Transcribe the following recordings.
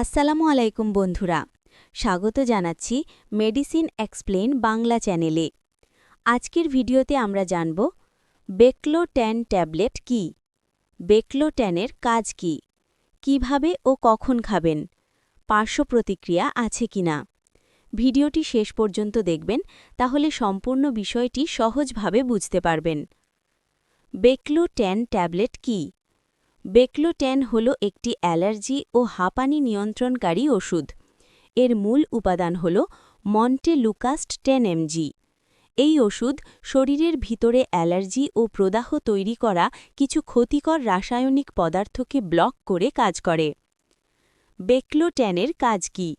আসসালামু আলাইকুম বন্ধুরা। স্বাগত জানাচ্ছি মেডিসিন এক্সপ্লেন বাংলা চ্যানেলে। আজকের ভিডিওতে আমরা জানব, বেক্লোট্যান ট্যাবলেট কি? বেক্লোট্যানের কাজ কি? কীভাবে ও কখন খাবেন? পার্শ্ব প্রতিক্রিয়া আছে কিনা? ভিডিওটি শেষ পর্যন্ত দেখবেন, তাহলে সম্পূর্ণ বিষয়টি সহজভাবে বুঝতে পারবেন। বেক্লোট্যান ট্যাবলেট কী? বেক্লোট্যান হল একটি অ্যালার্জি ও হাঁপানি নিয়ন্ত্রণকারী ওষুধ। এর মূল উপাদান হল মন্টে লুকাস্ট টেন এমজি এই ওষুধ শরীরের ভিতরে অ্যালার্জি ও প্রদাহ তৈরি করা কিছু ক্ষতিকর রাসায়নিক পদার্থকে ব্লক করে কাজ করে। বেক্লোট্যানের কাজ কি?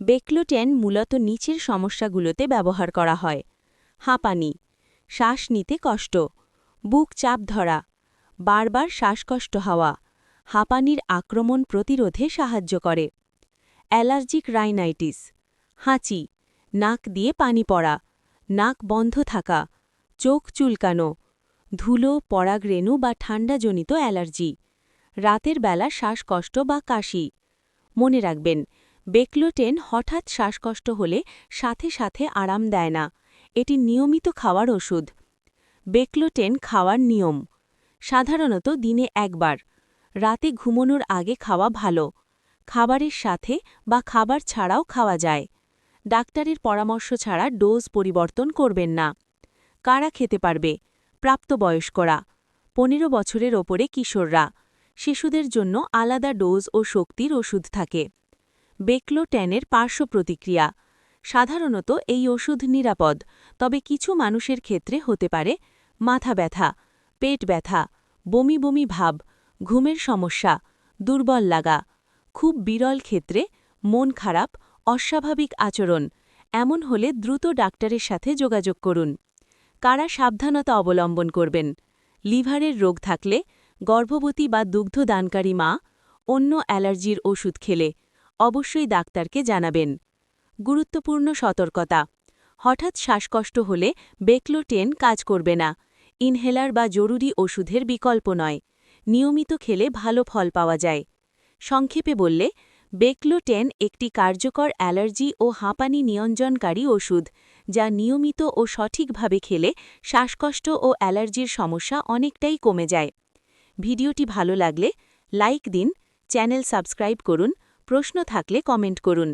বেক্লোট্যান মূলত নিচের সমস্যাগুলোতে ব্যবহার করা হয়। হাঁপানি, শ্বাস নিতে কষ্ট, বুক চাপ ধরা বারবার শ্বাসকষ্ট হওয়া, হাঁপানির আক্রমণ প্রতিরোধে সাহায্য করে। অ্যালার্জিক রাইনাইটিস, হাঁচি, নাক দিয়ে পানি পড়া, নাক বন্ধ থাকা, চোখ চুলকানো, ধুলো, পরাগরেণু বা ঠান্ডাজনিত অ্যালার্জি, রাতের বেলা শ্বাসকষ্ট বা কাশি। মনে রাখবেন, বেকলোটেন হঠাৎ শ্বাসকষ্ট হলে সাথে সাথে আরাম দেয় না, এটি নিয়মিত খাওয়ার ওষুধ। বেকলোটেন খাওয়ার নিয়ম সাধারণত দিনে একবার। রাতে ঘুমনোর আগে খাওয়া ভালো। খাবারের সাথে বা খাবার ছাড়াও খাওয়া যায়। ডাক্তারের পরামর্শ ছাড়া ডোজ পরিবর্তন করবেন না। কারা খেতে পারবে? প্রাপ্তবয়স্করা। পনেরো বছরের ওপরে কিশোররা। শিশুদের জন্য আলাদা ডোজ ও শক্তির ওষুধ থাকে। বেক্লোট্যানের পার্শ্ব প্রতিক্রিয়া। সাধারণত এই ওষুধ নিরাপদ, তবে কিছু মানুষের ক্ষেত্রে হতে পারে মাথা ব্যথা, পেট ব্যথা বমি বমি ভাব, ঘুমের সমস্যা, দুর্বল লাগা, খুব বিরল ক্ষেত্রে মন খারাপ, অস্বাভাবিক আচরণ, এমন হলে দ্রুত ডাক্তারের সাথে যোগাযোগ করুন। কারা সাবধানতা অবলম্বন করবেন? লিভারের রোগ থাকলে গর্ভবতী বা দুগ্ধদানকারী মা অন্য অ্যালার্জির ওষুধ খেলে অবশ্যই ডাক্তারকে জানাবেন। গুরুত্বপূর্ণ সতর্কতা, হঠাৎ শ্বাসকষ্ট হলে বেক্লোটেন কাজ করবে না। ইনহেলার বা জরুরি ওষুধের বিকল্প নয়। নিয়মিত খেলে ভালো ফল পাওয়া যায়। সংক্ষেপে বললে, বেক্লোটেন একটি কার্যকর অ্যালার্জি ও হাঁপানি নিয়ন্ত্রণকারী ওষুধ, যা নিয়মিত ও সঠিকভাবে খেলে শ্বাসকষ্ট ও অ্যালার্জির সমস্যা অনেকটাই কমে যায়। ভিডিওটি ভালো লাগলে লাইক দিন, চ্যানেল সাবস্ক্রাইব করুন, প্রশ্ন থাকলে কমেন্ট করুন।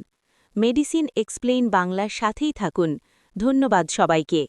মেডিসিন এক্সপ্লেইন বাংলার সাথেই থাকুন। ধন্যবাদ সবাইকে।